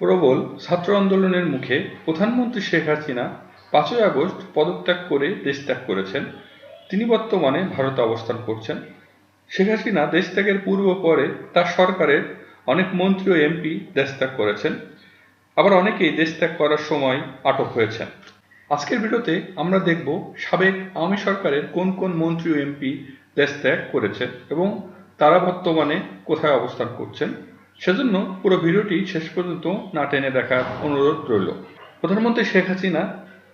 প্রবল ছাত্র আন্দোলনের মুখে প্রধানমন্ত্রী শেখ হাসিনা পাঁচই আগস্ট পদত্যাগ করে দেশ ত্যাগ করেছেন। তিনি বর্তমানে ভারতে অবস্থান করছেন। শেখ হাসিনা দেশ ত্যাগের পূর্ব পরে তার সরকারের অনেক মন্ত্রী ও এমপি দেশ ত্যাগ করেছেন। আবার অনেকেই দেশ ত্যাগ করার সময় আটক হয়েছেন। আজকের ভিডিওতে আমরা দেখব সাবেক আওয়ামী সরকারের কোন কোন মন্ত্রী ও এমপি দেশ ত্যাগ করেছেন এবং তারা বর্তমানে কোথায় অবস্থান করছেন। সেজন্য পুরো ভিডিওটি শেষ পর্যন্ত না টেনে দেখার অনুরোধ রইল। প্রধানমন্ত্রী শেখ হাসিনা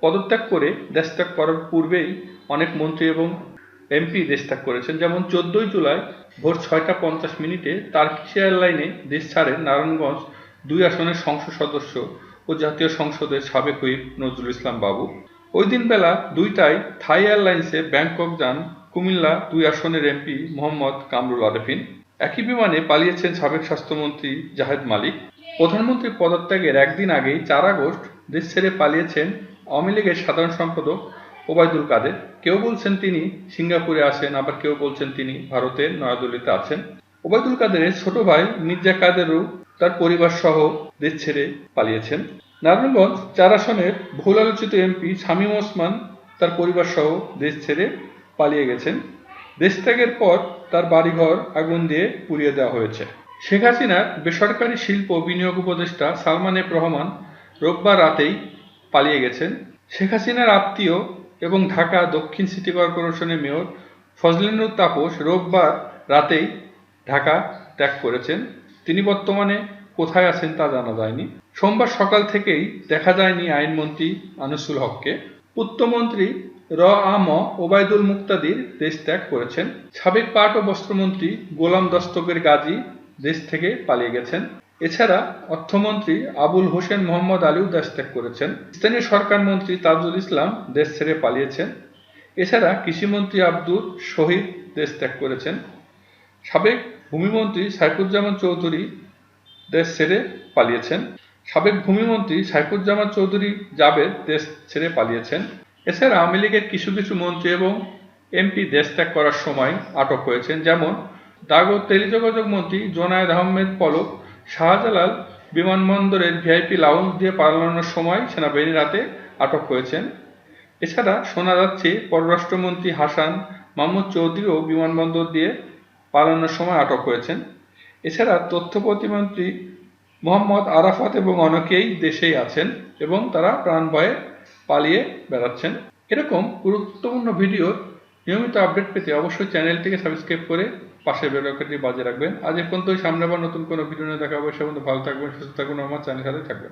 পদত্যাগ করে দেশ ত্যাগ করার পূর্বেই অনেক মন্ত্রী এবং এমপি দেশ ত্যাগ করেছেন। যেমন চোদ্দই জুলাই ভোর ছয়টা পঞ্চাশ মিনিটে তার্কিশ এয়ারলাইনে দেশ ছাড়েন নারায়ণগঞ্জ দুই আসনের সংসদ সদস্য ও জাতীয় সংসদের সাবেক হুইপ নজরুল ইসলাম বাবু। ওই দিন বেলা দুইটায় থাই এয়ারলাইন্সে ব্যাংকক যান কুমিল্লা দুই আসনের এমপি মোহাম্মদ কামরুল আরেফিন। একই বিমানে পালিয়েছেন সাবেক স্বাস্থ্যমন্ত্রী জাহেদ মালিক। প্রধানমন্ত্রী পদত্যাগের একদিন আগেই চার আগস্ট দেশ ছেড়ে পালিয়েছেন আওয়ামী লীগের সাধারণ সম্পাদক ওবায়দুল কাদের। কেউ বলছেন তিনি সিঙ্গাপুরে আছেন আবার কেউ বলছেন তিনি ভারতের নয়াদিল্লিতে আছেন। ওবায়দুল কাদেরের ছোট ভাই মির্জা কাদেরও তার পরিবার সহ দেশ ছেড়ে পালিয়েছেন। নারায়ণগঞ্জ চার আসনের বহুল আলোচিত এমপি শামীম ওসমান তার পরিবার সহ দেশ ছেড়ে পালিয়ে গেছেন। দেশ ত্যাগের পর তার বাড়িঘর আগুন দিয়ে পুড়িয়ে দেওয়া হয়েছে। শেখ হাসিনার বেসরকারি শিল্প বিনিয়োগ উপদেষ্টা সালমান এফ রহমান রোববার রাতেই পালিয়ে গেছেন। শেখ হাসিনার আত্মীয় এবং ঢাকা দক্ষিণ সিটি কর্পোরেশনের মেয়র ফজলিনুর তাপস রোববার রাতেই ঢাকা ত্যাগ করেছেন। তিনি বর্তমানে কোথায় আছেন তা জানা যায়নি। সোমবার সকাল থেকেই দেখা যায়নি আইনমন্ত্রী আনিসুল হককে। পূর্তমন্ত্রী র আম ওবায়দুল মুক্তাদির দেশ ত্যাগ করেছেন। সাবেক পাট ও বস্ত্রমন্ত্রী গোলাম দস্তকের গাজী দেশ থেকে পালিয়ে গেছেন। এছাড়া অর্থমন্ত্রী আবুল হোসেন মোহাম্মদ আলীও দেশ ত্যাগ করেছেন। স্থানীয় সরকার মন্ত্রী তাজুল ইসলাম দেশ ছেড়ে পালিয়েছেন। এছাড়া কৃষিমন্ত্রী আব্দুল শহীদ দেশ ত্যাগ করেছেন। সাবেক ভূমিমন্ত্রী সাইফুজ্জামান চৌধুরী দেশ ছেড়ে পালিয়েছেন। সাবেক ভূমিমন্ত্রী সাইফুজ্জামান চৌধুরী জাবেদ দেশ ছেড়ে পালিয়েছেন। এছাড়া আওয়ামী লীগের কিছু কিছু মন্ত্রী এবং এমপি দেশ ত্যাগ করার সময় আটক হয়েছেন, যেমন ডাক ও টেলিযোগাযোগ মন্ত্রী জোনায়েদ আহমেদ পলক, শাহজালাল বিমানবন্দরের ভিআইপি লাউঞ্জ দিয়ে পালানোর সময় সেনাবাহিনীর হাতে আটক হয়েছেন। এছাড়া শোনা যাচ্ছে, পররাষ্ট্রমন্ত্রী হাসান মাহমুদ চৌধুরীও বিমানবন্দর দিয়ে পালানোর সময় আটক হয়েছেন। এছাড়া তথ্য প্রতিমন্ত্রী মোহাম্মদ আরাফাত এবং অনেকেই দেশেই আছেন এবং তারা প্রাণ ভয়ে পালিয়ে বেড়াচ্ছেন। এরকম গুরুত্বপূর্ণ ভিডিও নিয়মিত আপডেট পেতে অবশ্যই চ্যানেলটিকে সাবস্ক্রাইব করে পাশের বেলকাটি বাজে রাখবেন। আজ এ পর্যন্ত সামনে আবার নতুন কোনো ভিডিও নিয়ে দেখা হবে। সে ভালো থাকবেন, সুস্থ থাকবেন আমার চ্যানেল সাথে থাকবেন।